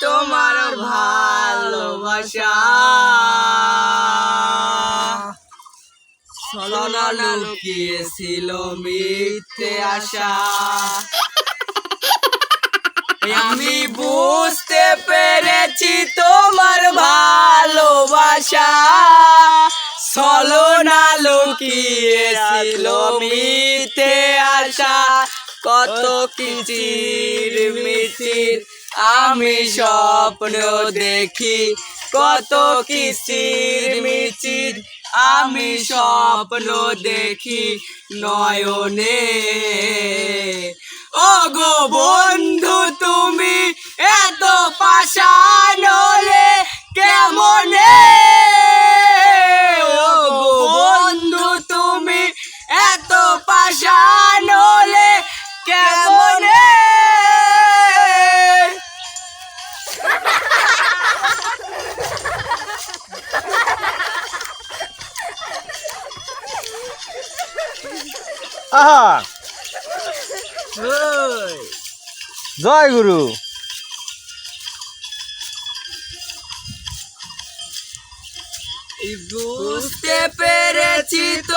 তোমার ভালোবাসা। ছলনা লুকিয়েছিল মিথ্যে আশা। আমি বুঝতে পেরেছি তোমার ভালোবাসা। ছলনা লুকিয়েছিল মিথ্যে আশা। কত কিচির মিচির আমি স্বপ্ন দেখি কত কিচির মিচির। আমি স্বপ্ন দেখি নয়নে। ও গো বন্ধু, তুমি এত পাশান হলে কেমনে? ও গো বন্ধু, তুমি এত পাশান আহা। জয় গুরু। বুঝতে পেরেছি তোমার